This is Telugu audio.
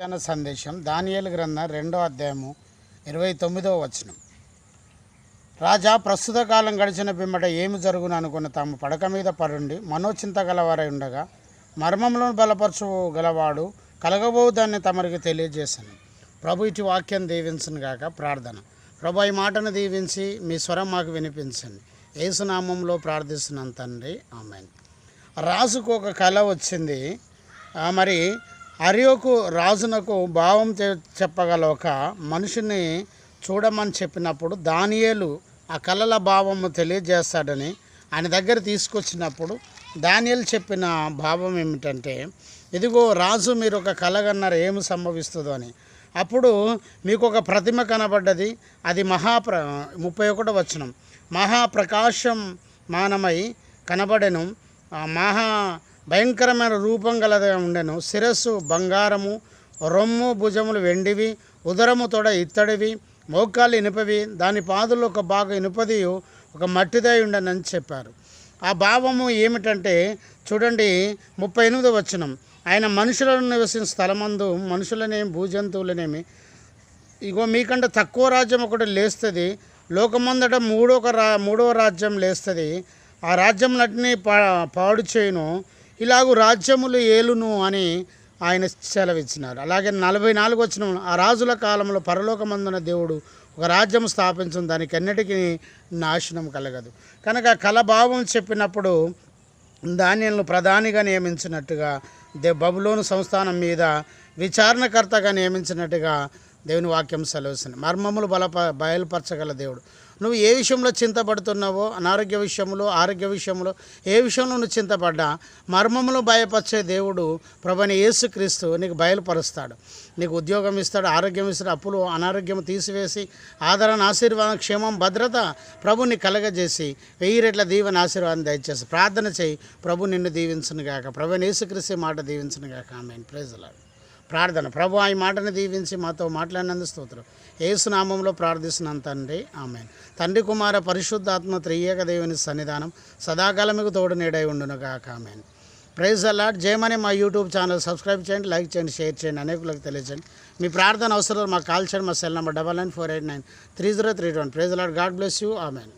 జన సందేశం దానియేలు గ్రంథం రెండో అధ్యాయము ఇరవై తొమ్మిదవ వచనం. రాజా ప్రస్తుత కాలం గడిచిన పిమ్మట ఏమి జరుగును అనుకున్న తాము పడక మీద పరుండి మనోచింత గలవారై ఉండగా మర్మంలో బలపరచు గలవాడు కలగబోదాన్ని తమరికి తెలియజేశాను ప్రభు ఇటు వాక్యం దీవించను గాక ప్రార్థన. ప్రభు ఈ మాటను దీవించి మీ స్వరం మాకు వినిపించండి. ఏసునామంలో ప్రార్థిస్తున్నాను తండ్రి. ఆమె రాజుకు ఒక కళ వచ్చింది. మరి అరియోకు రాజునకు భావం చెప్పగల ఒక మనిషిని చూడమని చెప్పినప్పుడు దానియేలు ఆ కళల భావము తెలియజేస్తాడని ఆయన దగ్గర తీసుకొచ్చినప్పుడు దానియలు చెప్పిన భావం ఏమిటంటే ఇదిగో రాజు మీరు ఒక కలగన్నారు ఏమి సంభవిస్తుందో అని. అప్పుడు మీకు ఒక ప్రతిమ కనబడ్డది అది మహాప్ర ముప్పై ఒకటో వచనం. మహాప్రకాశం మానమై కనబడెను మహా భయంకరమైన రూపం గలదే ఉండెను. శిరస్సు బంగారము రొమ్ము భుజములు వెండివి ఉదరము తొడ ఇత్తడివి మోకాలు ఇనుపవి దాని పాదులు ఒక బాగా ఇనుపది ఒక మట్టిదై ఉండనని చెప్పారు. ఆ భావము ఏమిటంటే చూడండి ముప్పై ఎనిమిది వచనం. ఆయన మనుషులను నివసించిన స్థలమందు మనుషులనేమి భూజంతువులనేమి. ఇగో మీకంటే తక్కువ రాజ్యం ఒకటి లేస్తుంది. లోకమందట మూడో రా మూడవ రాజ్యం లేస్తుంది. ఆ రాజ్యంలటిని పా పాడు చేయను. ఇలాగూ రాజ్యములు ఏలును అని ఆయన సెలవిచ్చినారు అలాగే నలభై నాలుగు వచ్చిన ఆ రాజుల కాలంలో పరలోకమందున దేవుడు ఒక రాజ్యం స్థాపించడం దానికి అన్నిటికీ నాశనం కలగదు. కనుక కలభావం చెప్పినప్పుడు దానిలను ప్రధానిగా నియమించినట్టుగా దే బబులోను సంస్థానం మీద విచారణకర్తగా నియమించినట్టుగా దేవుని వాక్యం సెలవుస్తుంది. మర్మములు బలప బయలుపరచగల దేవుడు. నువ్వు ఏ విషయంలో చింతపడుతున్నావో అనారోగ్య విషయంలో ఆరోగ్య విషయంలో ఏ విషయంలో నువ్వు చింతపడ్డా మర్మములు భయపరిచే దేవుడు ప్రభుని యేసుక్రీస్తు నీకు బయలుపరుస్తాడు. నీకు ఉద్యోగం ఇస్తాడు ఆరోగ్యం ఇస్తాడు అప్పులు అనారోగ్యం తీసివేసి ఆదరణ ఆశీర్వాదం క్షేమం భద్రత ప్రభుని కలగజేసి వెయ్యి రెట్ల దీవెన ఆశీర్వాదం దయచేసి ప్రార్థన చేయి. ప్రభు నిన్ను దీవించను గాక ప్రభుని యేసుక్రీస్తు మాట దీవించను గాక ఆమె ప్రేజలాడు ప్రార్థన. ప్రభు ఈ మాటను దీవించి మాతో మాట్లాడినందుకు స్తోత్రం. ఏసునామంలో ప్రార్థిస్తున్నాను తండ్రి. ఆమె తండ్రి కుమార పరిశుద్ధాత్మ త్రియేక దేవుని సన్నిధానం సదాకాలం మీకు తోడు నీడై ఉండునుగాక. ఆమెన్. ప్రైజ్ అలాట్ జయమని మా యూట్యూబ్ ఛానల్ సబ్స్క్రైబ్ చేయండి లైక్ చేయండి షేర్ చేయండి అనేకులకు తెలియజేయండి. మీ ప్రార్థన అవసరాలు మాకు కాల్ చేయండి మా cell number double nine four eight nine three zero three one praise allot God bless you. Amen.